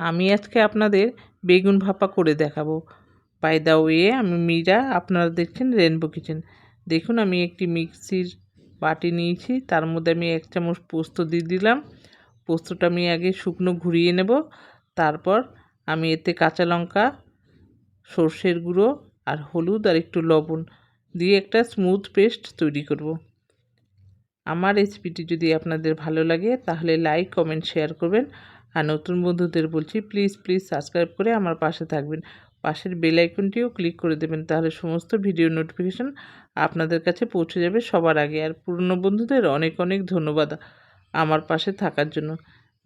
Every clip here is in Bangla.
আমি আজকে আপনাদের বেগুন ভাপা করে দেখাবো। বাই দা ওয়ে আমি মীরা, আপনারা দেখছেন রেনবো কিচেন দেখুন, আমি একটি মিক্সির বাটি নিয়েছি। তার মধ্যে আমি এক চামচ পোস্ত দিয়ে দিলাম। পোস্তটা আমি আগে শুকনো ঘুরিয়ে নেব। তারপর আমি এতে কাঁচা লঙ্কা, সর্ষের গুঁড়ো আর হলুদ আর একটু লবণ দিয়ে একটা স্মুথ পেস্ট তৈরি করব। আমার রেসিপিটি যদি আপনাদের ভালো লাগে, তাহলে লাইক কমেন্ট শেয়ার করবেন। আর নতুন বন্ধুদের বলছি প্লিজ প্লিজ সাবস্ক্রাইব করে আমার পাশে থাকবেন। পাশের বেল আইকনটিও ক্লিক করে দেবেন, তাহলে সমস্ত ভিডিও নোটিফিকেশান আপনাদের কাছে পৌঁছে যাবে সবার আগে। আর পুরনো বন্ধুদের অনেক অনেক ধন্যবাদ আমার পাশে থাকার জন্য।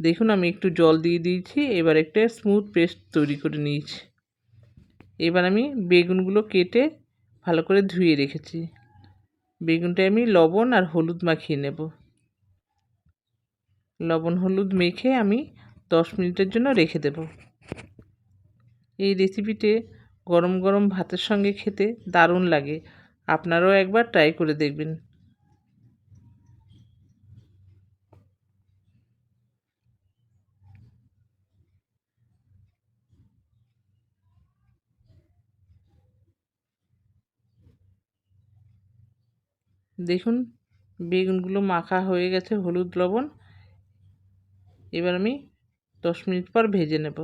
দেখুন, আমি একটু জল দিয়ে দিয়েছি, এবার একটা স্মুথ পেস্ট তৈরি করে নিয়েছি। এবার আমি বেগুনগুলো কেটে ভালো করে ধুয়ে রেখেছি। বেগুনটা আমি লবণ আর হলুদ মাখিয়ে নেব। লবণ, হলুদ মেখে আমি দশ মিনিটের জন্য রেখে দেব। এই রেসিপিতে গরম গরম ভাতের সঙ্গে খেতে দারুণ লাগে। আপনারাও একবার ট্রাই করে দেখবেন। দেখুন, বেগুনগুলো মাখা হয়ে গেছে হলুদ লবণ। এবার আমি দশ মিনিট পর ভেজে নেব।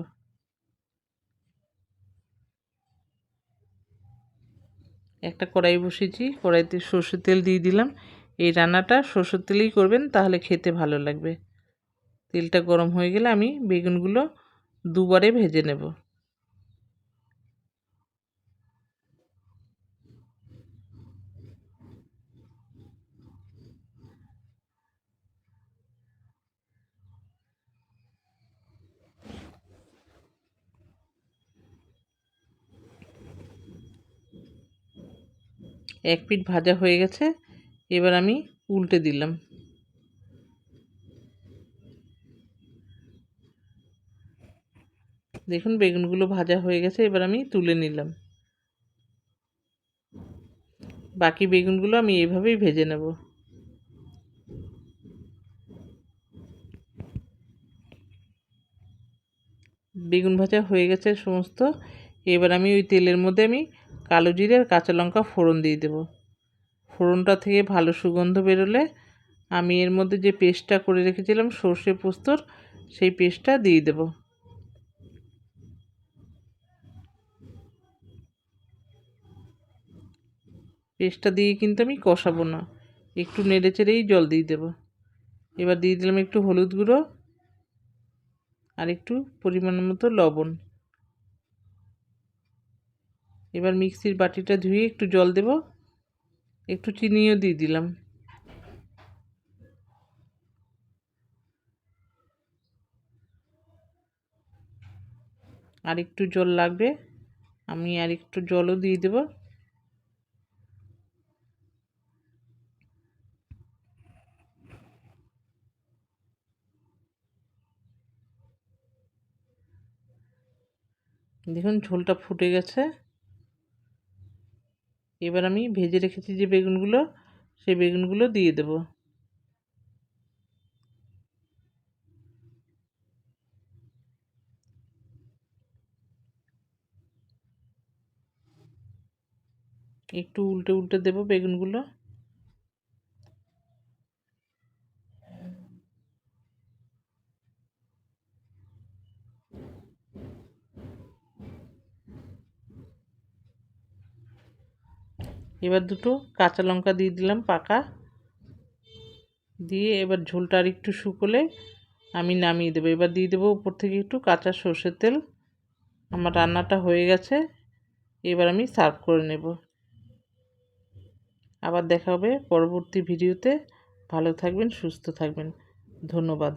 একটা কড়াই বসিয়েছি, কড়াইতে সর্ষের তেল দিয়ে দিলাম। এই রান্নাটা সর্ষের তেলেই করবেন, তাহলে খেতে ভালো লাগবে। তেলটা গরম হয়ে গেলে আমি বেগুনগুলো দুবারে ভেজে নেব। এক পিঠ ভাজা হয়ে গেছে, এবার আমি উল্টে দিলাম। দেখুন, বেগুনগুলো ভাজা হয়ে গেছে, এবার আমি তুলে নিলাম। বাকি বেগুনগুলো আমি এইভাবেই ভেজে নেব। বেগুন ভাজা হয়ে গেছে সমস্ত এবার আমি ওই তেলের মধ্যে আমি কালো জিরে আর কাঁচা লঙ্কা ফোড়ন দিয়ে দেব। ফোড়নটা থেকে ভালো সুগন্ধ বেরোলে আমি এর মধ্যে যে পেস্টটা করে রেখেছিলাম সর্ষে পোস্তর, সেই পেস্টটা দিয়ে দেব। পেস্টটা দিয়ে কিন্তু আমি কষাবো না, একটু নেড়ে চেড়েই জল দিয়ে দেব। এবার দিয়ে দিলাম একটু হলুদ গুঁড়ো আর একটু পরিমাণ মতো লবণ। এবার মিক্সির বাটিটা ধুয়ে একটু জল দেব। একটু চিনিও দিয়ে দিলাম। আর একটু জল লাগবে, আমি আর একটু জলও দিয়ে দেব। দেখুন ঝোলটা ফুটে গেছে। এবার আমি ভেজে রেখেছি যে বেগুনগুলো, সেই বেগুনগুলো দিয়ে দেব। একটু উল্টে উল্টে দেব বেগুনগুলো। এবার দুটো কাঁচা লঙ্কা দিয়ে দিলাম পাকা। দিয়ে এবার ঝোলটা আর একটু শুকোলে আমি নামিয়ে দেবো। এবার দিয়ে দেবো উপর থেকে একটু কাঁচা সর্ষের তেল। আমার রান্নাটা হয়ে গেছে। এবার আমি সার্ভ করে নেব। আবার দেখা হবে পরবর্তী ভিডিওতে। ভালো থাকবেন, সুস্থ থাকবেন। ধন্যবাদ।